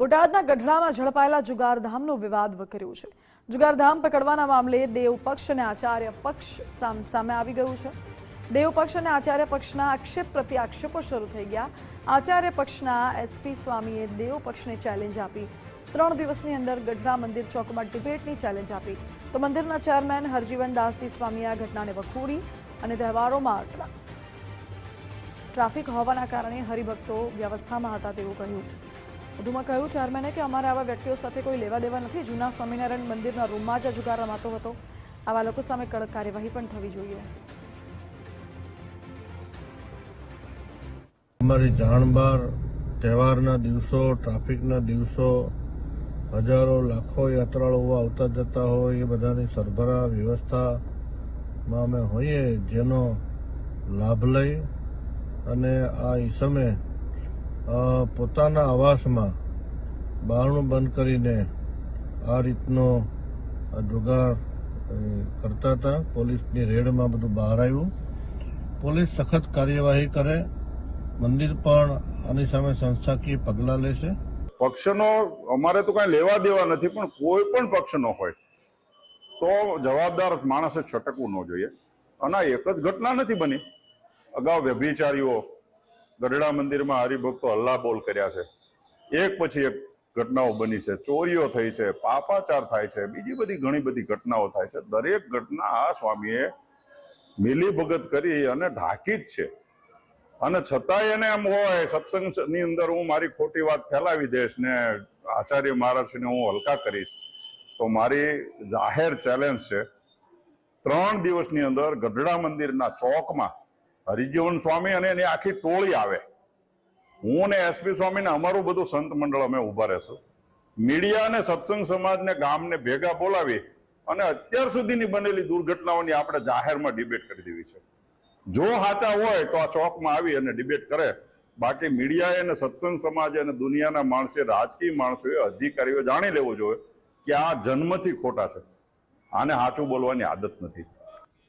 બોટાદના ગઢડામાં ઝડપાયેલા જુગારધામનો વિવાદ વકર્યો છે. જુગારધામ પકડવાના મામલે દેવ પક્ષ અને આચાર્ય પક્ષ સામ આવી ગયું છે. દેવ પક્ષ અને આચાર્ય પક્ષના આક્ષેપ પ્રતિ આક્ષેપો શરૂ થઈ ગયા. આચાર્ય પક્ષના એસપી સ્વામીએ દેવ પક્ષને ચેલેન્જ આપી. ત્રણ દિવસની અંદર ગઢડા મંદિર ચોકમાં ડિબેટની ચેલેન્જ આપી. તો મંદિરના ચેરમેન હરજીવન દાસજી સ્વામીએ આ ઘટનાને વખોડી અને તહેવારોમાં ટ્રા- ટ્રાફિક હોવાના કારણે હરિભક્તો વ્યવસ્થામાં હતા તેવું કહ્યું. વધુમાં કહ્યું, ચેરમેને કે અમારે આવા વ્યક્તિઓ સાથે કોઈ લેવા દેવા નથી. જૂના સ્વામિનારાયણ મંદિરના રૂમમાં જ જુગાર રમાતો હતો. આવા લોકો સામે કડક કાર્યવાહી પણ થવી જોઈએ. અમારી જાણ બહાર તહેવારના દિવસો, ટ્રાફિકના દિવસો, હજારો, લાખો યાત્રાળુઓ આવતા જતા હોય, એ બધાની સરભરા વ્યવસ્થામાં અમે હોઈએ, જેનો લાભ લઈ અને આ ઈસમે પોતાના આવાસમાં બારણું બંધ કરીને આ રીતનો જુગાર કરતા હતા. પોલીસની રેડમાં બધું બહાર આવ્યું. પોલીસ સખત કાર્યવાહી કરે. મંદિર પણ આની સામે સંસ્થાકીય પગલાં લેશે. પક્ષનો, અમારે તો કાંઈ લેવા દેવા નથી, પણ કોઈ પણ પક્ષનો હોય, તો જવાબદાર માણસે છટકવું ન જોઈએ. અને એક જ ઘટના નથી બની. અગાઉ વ્યભિચારીઓ ગઢડા મંદિરમાં હરિભક્તો હલ્લા બોલ કર્યા છે. એક પછી એક ઘટનાઓ બની છે. ચોરીઓ થઈ છે, પાપાચાર થાય છે, બીજી બધી ઘણી બધી ઘટનાઓ થાય છે. દરેક ઘટના આ સ્વામીએ મિલી ભગત કરી અને ઢાંકી જ છે. અને છતાંય એને એમ હોય, સત્સંગની અંદર હું મારી ખોટી વાત ફેલાવી દઈશ ને આચાર્ય મહારાજને હું હલકા કરીશ, તો મારી જાહેર ચેલેન્જ છે. ત્રણ દિવસની અંદર ગઢડા મંદિરના ચોકમાં હરિજીવન સ્વામી અને એની આખી ટોળી આવે. હું ને એસપી સ્વામી ને અમારું બધું સંત મંડળ અમે ઊભા રહેશું. મીડિયા અને સત્સંગ સમાજને ગામને ભેગા બોલાવી અને અત્યાર સુધીની બનેલી દુર્ઘટનાઓની આપણે જાહેરમાં ડિબેટ કરી દેવી છે. જો સાચા હોય તો આ ચોકમાં આવી અને ડિબેટ કરે. બાકી મીડિયાએ અને સત્સંગ સમાજ અને દુનિયાના માણસે, રાજકીય માણસોએ અધિકારીઓ જાણી લેવું જોઈએ કે આ જન્મથી ખોટા છે. આને સાચું બોલવાની આદત નથી.